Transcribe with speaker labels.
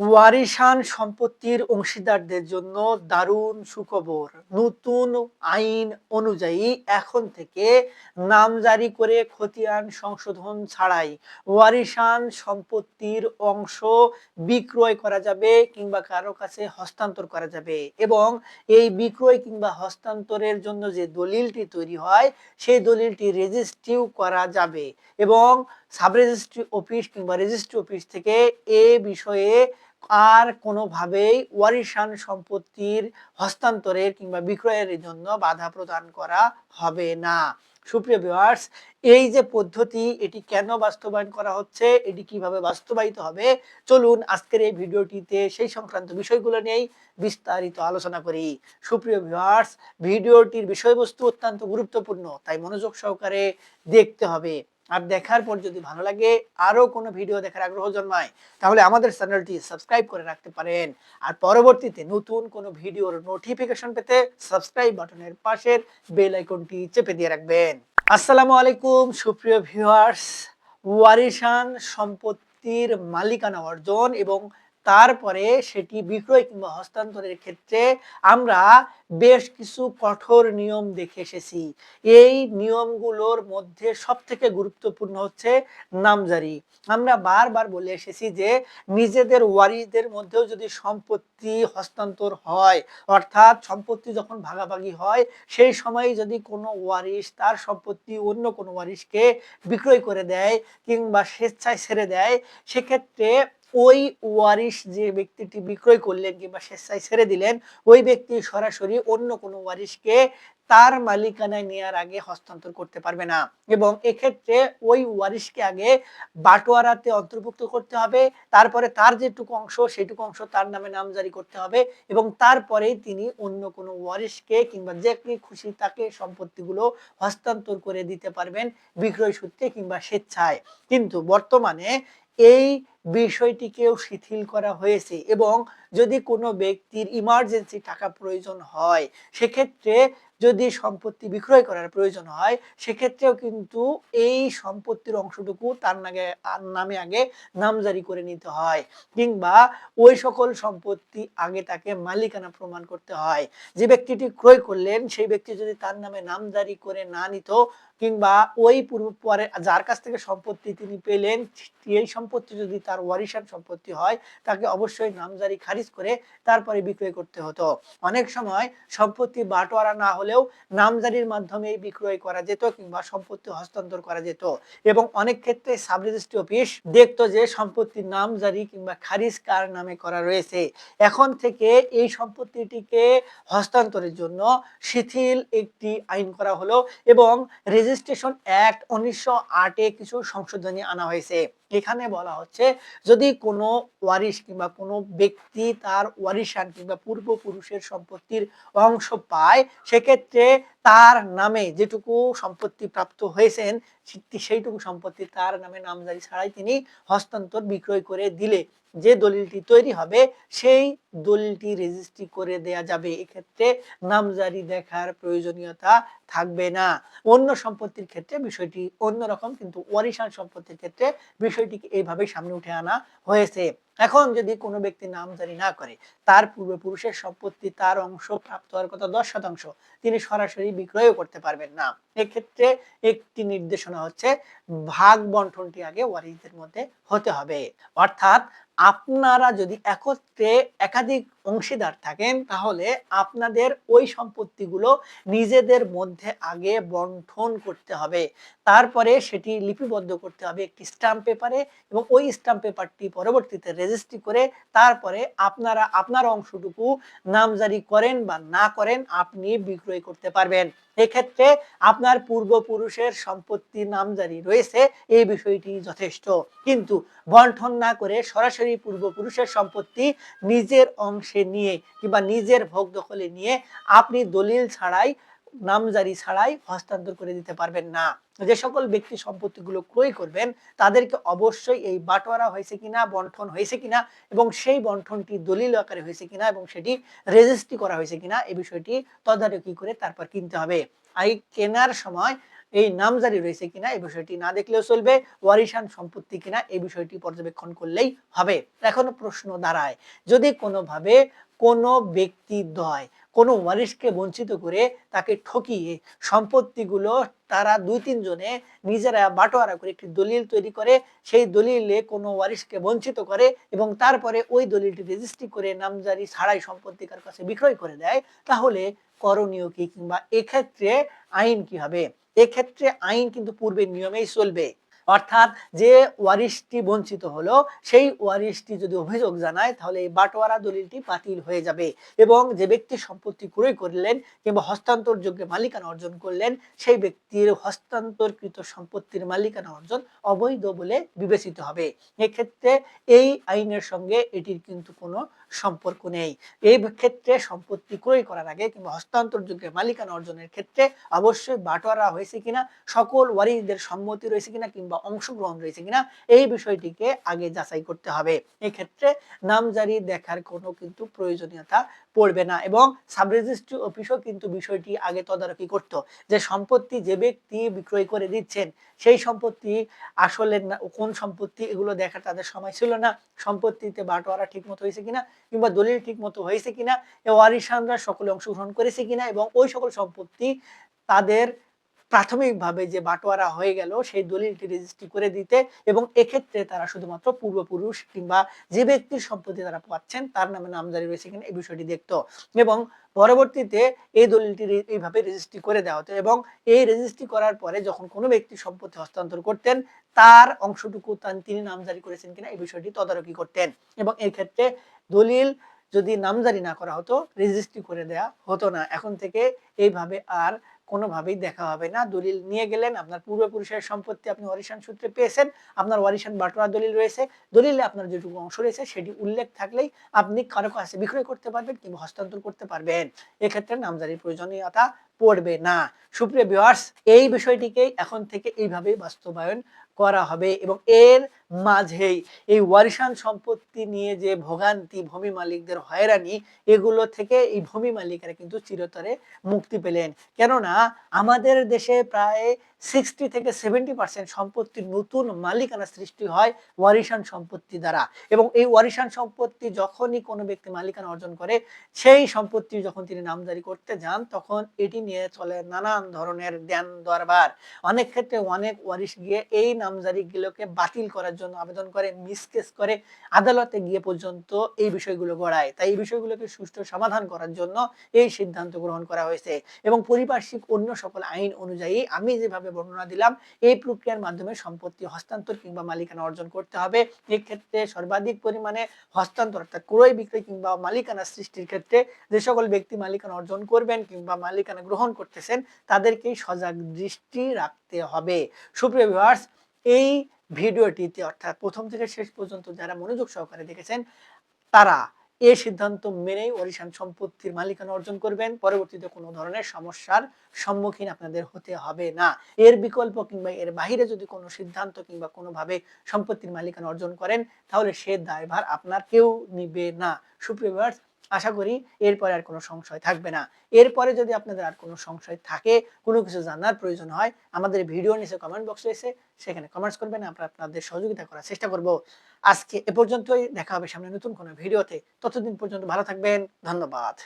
Speaker 1: ওয়ারিশান সম্পত্তির অংশীদারদের জন্য দারুণ সুখবর। নতুন আইন অনুযায়ী এখন থেকে নাম জারি করে খতিয়ান সংশোধন ছাড়াই ওয়ারিশান সম্পত্তির অংশ বিক্রয় করা যাবে কিংবা কারও কাছে হস্তান্তর করা যাবে এবং এই বিক্রয় কিংবা হস্তান্তরের জন্য যে দলিলটি তৈরি হয়, সেই দলিলটি রেজিস্ট্রিও করা যাবে এবং সাব রেজিস্ট্রি অফিস কিংবা রেজিস্ট্রি অফিস থেকে এ বিষয়ে আর কোনোভাবেই ওয়ারিশান সম্পত্তির হস্তান্তরের কিংবা বিক্রয়ের জন্য বাধা প্রদান করা হবে না। সুপ্রিয় ভিউয়ার্স এই যে পদ্ধতি, এটি কেন বাস্তবায়ন করা হচ্ছে, এটি কীভাবে বাস্তবায়িত হবে, চলুন আজকের এই ভিডিওটিতে সেই সংক্রান্ত বিষয়গুলো নিয়েই বিস্তারিত আলোচনা করি। সুপ্রিয় ভিউয়ার্স ভিডিওটির বিষয়বস্তু অত্যন্ত গুরুত্বপূর্ণ, তাই মনোযোগ সহকারে দেখতে হবে। আর দেখার পর যদি ভালো লাগে, আরও কোনো ভিডিও দেখার আগ্রহ জন্মায়, তাহলে আমাদের চ্যানেলটি সাবস্ক্রাইব করে রাখতে পারেন। আর পরবর্তীতে নতুন কোনো ভিডিওর নোটিফিকেশন পেতে সাবস্ক্রাইব বাটনের পাশের বেল আইকনটি চেপে দিয়ে রাখবেন। আসসালামু আলাইকুম, সুপ্রিয় ভিউয়ার্স ওয়ারিশান সম্পত্তির মালিকানা অর্জন এবং তারপরে সেটি বিক্রয় কিংবা হস্তান্তরের ক্ষেত্রে আমরা বেশ কিছু কঠোর নিয়ম দেখে এসেছি। এই নিয়মগুলোর মধ্যে সব থেকে গুরুত্বপূর্ণ হচ্ছে নামজারি। আমরা বারবার বলে এসেছি যে নিজেদের ওয়ারিসদের মধ্যেও যদি সম্পত্তি হস্তান্তর হয়, অর্থাৎ সম্পত্তি যখন ভাগাভাগি হয়, সেই সময় যদি কোনো ওয়ারিশ তার সম্পত্তি অন্য কোনো ওয়ারিশকে বিক্রয় করে দেয় কিংবা স্বেচ্ছায় ছেড়ে দেয়, সেক্ষেত্রে ওই ওয়ারিশ যে ব্যক্তিটি বিক্রয় করলেন কিংবা স্বেচ্ছায় ছেড়ে দিলেন, ওই ব্যক্তি সরাসরি অন্য কোনো ওয়ারিশকে তার মালিকানায় নেওয়ার আগে হস্তান্তর করতে পারবে না। এবং এক্ষেত্রে ওই ওয়ারিশকে আগে বাটোয়ারাতে অন্তর্ভুক্ত করতে হবে। তারপরে তার যেটুকু অংশ সেটুকু অংশ তার নামে নামজারি করতে হবে এবং তারপরেই তিনি অন্য কোনো ওয়ারিশকে কিংবা যে খুশি তাকে সম্পত্তিগুলো হস্তান্তর করে দিতে পারবেন বিক্রয় সূত্রে কিংবা স্বেচ্ছায়। কিন্তু বর্তমানে এই বিষয়টিকেও শিথিল করা হয়েছে এবং যদি কোনো ব্যক্তির ইমার্জেন্সি টাকা প্রয়োজন হয়, সেক্ষেত্রে যদি সম্পত্তি বিক্রয় করার প্রয়োজন হয়, সেক্ষেত্রেও কিন্তু এই সম্পত্তির অংশটুকু তার নাগে নামে আগে নামজারি করে নিতে হয়। কিংবা ওই সকল সম্পত্তি আগে তাকে মালিকানা প্রমাণ করতে হয়। যে ব্যক্তিটি ক্রয় করলেন, সেই ব্যক্তি যদি তার নামে নামজারি করে না নিত কিংবা ওই পূর্ব পরে যার কাছ থেকে সম্পত্তি তিনি পেলেন এই সম্পত্তি যদি তার ওয়ারিশান সম্পত্তি হয়, তাকে অবশ্যই নামজারি খারিজ করে তারপরে বিক্রয় করতে হতো। অনেক সময় সম্পত্তি বাটোয়ারা না হলেও নামজারির মাধ্যমে বিক্রয় করা যেত কিংবা সম্পত্তি হস্তান্তর করা যেত। এবং অনেক ক্ষেত্রে সাব রেজিস্ট্রি অফিস দেখতো যে সম্পত্তির নামজারি কিংবা খারিজ কার নামে করা রয়েছে। এখন থেকে এই সম্পত্তিটিকে হস্তান্তরের জন্য শিথিল একটি আইন করা হলো এবং রেজিস্ট্রেশন অ্যাক্ট উনিশশো আটে কিছু সংশোধনী আনা হয়েছে। এখানে বলা হচ্ছে, যদি কোনো ওয়ারিশ কিংবা কোনো ব্যক্তি তার ওয়ারিশান কিংবা পূর্বপুরুষের সম্পত্তির অংশ পায়, সেক্ষেত্রে তার নামে যেটুকু সম্পত্তি প্রাপ্ত হয়েছেন সেইটুকু সম্পত্তি তার নামে নামজারি ছাড়াই তিনি হস্তান্তর, বিক্রয় করে দিলে যে দলিলটি তৈরি হবে, সেই দলিলটি রেজিস্ট্রি করে দেয়া যাবে। এক্ষেত্রে নামজারি দেখার প্রয়োজনীয়তা থাকবে না। অন্য সম্পত্তির ক্ষেত্রে বিষয়টি অন্যরকম কিন্তু ওয়ারিশান সম্পত্তির ক্ষেত্রে বিষয়টিকে এইভাবে সামনে উঠে আনা হয়েছে। এখন যদি কোনো ব্যক্তি নামজারি না করে, তার পূর্বপুরুষের সম্পত্তি তার অংশ প্রাপ্ত হওয়ার কথা দশ শতাংশ, তিনি সরাসরি বিক্রয় করতে পারবেন না। এক্ষেত্রে একটি নির্দেশনা হচ্ছে, ভাগ বন্টনটি আগে ওয়ারিসদের মধ্যে হতে হবে। অর্থাৎ আপনারা যদি একত্রে একাধিক অংশীদার থাকেন, তাহলে আপনাদের ওই সম্পত্তিগুলো নিজেদের মধ্যে আগে বন্টন করতে হবে। তারপরে সেটি লিপিবদ্ধ করতে হবে একটি স্টাম্প পেপারে এবং ওই স্টাম্প পেপারটি পরবর্তীতে রেজিস্ট্রি করে তারপরে আপনারা, আপনার অংশটুকু নামজারি করেন বা না করেন, আপনি বিক্রয় করতে পারবেন। এক্ষেত্রে আপনার পূর্বপুরুষের সম্পত্তি নামজারি রয়েছে, এই বিষয়টি যথেষ্ট। কিন্তু বন্টন না করে সরাসরি পূর্বপুরুষের সম্পত্তি নিজের অংশে নিয়ে কিংবা নিজের ভোগ দখলে নিয়ে আপনি দলিল ছাড়াই নামজারি ছাড়াই হস্তান্তর করে দিতে পারবেন না। যে সকল ব্যক্তি সম্পত্তিগুলো ক্রয় করবেন, তাদেরকে অবশ্যই এই বাটোয়ারা হয়েছে কিনা, বন্টন হয়েছে কিনা এবং সেই বন্টনটি দলিল আকারে হয়েছে কিনা এবং সেটি রেজিস্ট্রি করা হয়েছে কিনা এই বিষয়টি তদারকি করে তারপর কিনতে হবে। এই কেনার সময় এই নামজারি রয়েছে কিনা, এই বিষয়টি না দেখলেও চলবে। ওয়ারিশান সম্পত্তি কিনা, এই বিষয়টি পর্যবেক্ষণ করলেই হবে। এখন প্রশ্ন দাঁড়ায়, যদি কোনোভাবে কোনো ব্যক্তি দয়, কোনো ওয়ারিশকে বঞ্চিত করে তাকে ঠকিয়ে সম্পত্তিগুলো তারা দুই তিনজনে নিজেরা বাটোয়ারা করে একটি দলিল তৈরি করে, সেই দলিলে কোনো ওয়ারিশকে বঞ্চিত করে এবং তারপরে ওই দলিলটি রেজিস্ট্রি করে নামজারি ছাড়াই সম্পত্তিকার কাছে বিক্রয় করে দেয়, তাহলে করণীয় কি কিংবা এক্ষেত্রে আইন কি হবে? এক্ষেত্রে আইন কিন্তু পূর্বের নিয়মেই চলবে। অর্থাৎ যে ওয়ারিশটি বঞ্চিত হলো, সেই ওয়ারিশটি যদি অভিযোগ জানায়, তাহলে এই বাটোয়ারা দলিলটি বাতিল হয়ে যাবে এবং যে ব্যক্তি সম্পত্তি ক্রয় করলেন কিংবা হস্তান্তরযোগ্য মালিকানা অর্জন করলেন, সেই ব্যক্তির হস্তান্তরকৃত সম্পত্তির মালিকানা অর্জন অবৈধ বলে বিবেচিত হবে। এক্ষেত্রে এই আইনের সঙ্গে এটির কিন্তু কোনো সম্পর্ক নেই। এই ক্ষেত্রে সম্পত্তি ক্রয় করার আগে কিংবা হস্তান্তরযোগ্য মালিকানা অর্জনের ক্ষেত্রে অবশ্যই বাটোয়ারা হয়েছে কিনা, সকল ওয়ারিসদের সম্মতি রয়েছে কিনা কিংবা অংশগ্রহণ রয়েছে কিনা, এই বিষয়টিকে আগে যাচাই করতে হবে। এক্ষেত্রে নামজারি দেখার কোনো কিন্তু প্রয়োজনীয়তা পড়বে না এবং সাব রেজিস্ট্রি অফিসও কিন্তু বিষয়টি আগে তদারকি করত যে সম্পত্তি যে ব্যক্তি বিক্রয় করে দিচ্ছেন, সেই সম্পত্তি আসলে কোন সম্পত্তি এগুলো দেখার তাদের সময় ছিল না, সম্পত্তিতে বাটোয়ারা ঠিক মতো হয়েছে কিনা কিংবা দলিল ঠিক মতো হয়েছে কিনা ওয়ারিসানরা সকলে অংশগ্রহণ করেছে কিনা এবং ওই সকল সম্পত্তি তাদের প্রাথমিকভাবে যে বাটোয়ারা হয়ে গেল, সেই দলিলটি রেজিস্ট্রি করে দিতে এবং এক্ষেত্রে তারা শুধুমাত্র পূর্বপুরুষ কিংবা যে ব্যক্তির সম্পত্তি তারা পাচ্ছেন, তার নামে নামজারি রয়েছে কিনা এই বিষয়টি দেখতো। এবং পরবর্তীতে এই দলিলটি এইভাবে রেজিস্ট্রি করে দেওয়া হতো এবং এই রেজিস্ট্রি করার পরে যখন কোনো ব্যক্তি সম্পত্তি হস্তান্তর করতেন, তার অংশটুকু তিনি নামজারি করেছেন কিনা এই বিষয়টি তদারকি করতেন। এবং এই ক্ষেত্রে দলিল যদি নামজারি না করা হতো, রেজিস্ট্রি করে দেয়া হতো না। এখন থেকে এইভাবে আর কোনোভাবেই দেখা হবে না। দলিল নিয়ে গেলেন, আপনার পূর্বপুরুষের সম্পত্তি আপনি ওয়ারিশান সূত্রে পেয়েছেন, আপনার ওয়ারিশান বাটোয়া দলিল রয়েছে। দলিলে আপনার যেটুকু অংশ রয়েছে, সেটি উল্লেখ থাকলেই আপনি কারও কাছে বিক্রয় করতে পারবেন কিংবা হস্তান্তর করতে পারবেন। এক্ষেত্রে নামজারির প্রয়োজনীয়তা পড়বে না। সুপ্রিয় ভিউয়ার্স এই বিষয়টিকেই এখন থেকে এইভাবে বাস্তবায়ন করা হবে এবং এর মাঝেই এই ওয়ারিশান সম্পত্তি নিয়ে যে ভোগান্তি, ভূমি মালিকদের হয়রানি, এগুলো থেকে এই ভূমি মালিকেরা কিন্তু চিরতরে মুক্তি পেলেন। কেননা, আমাদের দেশে প্রায় সিক্সটি থেকে সেভেন্টি পার্সেন্ট সম্পত্তির নতুন মালিকানা সৃষ্টি হয় ওয়ারিশান সম্পত্তি দ্বারা। এবং এই ওয়ারিশান সম্পত্তি যখনই কোনো ব্যক্তি মালিকানা অর্জন করে, সেই সম্পত্তি যখন তিনি নামজারি করতে যান, তখন এটি নিয়ে চলে নানান ধরনের ধ্যান দরবার। অনেক ক্ষেত্রে অনেক ওয়ারিশ গিয়ে এই নামজারিগুলোকে বাতিল করার জন্য আবেদন করে, মিসকেস করে, আদালতে গিয়ে পর্যন্ত এই বিষয়গুলো গড়ায়। তাই এই বিষয়গুলোকে সুষ্ঠু সমাধান করার জন্য এই সিদ্ধান্ত গ্রহণ করা হয়েছে। এবং পরিপার্শ্বিক অন্য সকল আইন অনুযায়ী আমি যেভাবে বর্ণনা দিলাম, এই প্রক্রিয়ার মাধ্যমে সম্পত্তি হস্তান্তর কিংবা মালিকানা অর্জন করতে হবে। এক্ষেত্রে সর্বাধিক পরিমাণে হস্তান্তর অর্থাৎ ক্রয় বিক্রয় কিংবা মালিকানা সৃষ্টির ক্ষেত্রে যে সকল ব্যক্তি মালিকানা অর্জন করবেন কিংবা মালিকানা গ্রহণ করতেছেন, তাদেরকেই সজাগ দৃষ্টি রাখতে হবে। সুপ্রিয় ভিউয়ার্স এই ভিডিওটিতে অর্থাৎ প্রথম থেকে শেষ পর্যন্ত যারা মনোযোগ সহকারে দেখেছেন, তারা এই সিদ্ধান্ত মেনেই ওরিশান সম্পত্তির মালিকানা অর্জন করবেন। পরবর্তীতে কোনো ধরনের সমস্যার সম্মুখীন আপনাদের হতে হবে না। এর বিকল্প কিংবা এর বাহিরে যদি কোনো সিদ্ধান্ত কিংবা কোনোভাবে সম্পত্তির মালিকানা অর্জন করেন, তাহলে সে দায়ভার আপনার কেউ নিবে না। সুপ্রিয় ভিউয়ার্স আশা করি এরপরে আর কোনো সংশয় থাকবে না। এরপরে যদি আপনাদের আর কোনো সংশয় থাকে, কোনো কিছু জানার প্রয়োজন হয়, আমাদের ভিডিও নিচে কমেন্ট বক্স রয়েছে, সেখানে কমেন্টস করবেন, আমরা আপনাদের সহযোগিতা করার চেষ্টা করব। আজকে এ পর্যন্তই, দেখা হবে সামনে নতুন কোনো ভিডিওতে। ততদিন পর্যন্ত ভালো থাকবেন, ধন্যবাদ।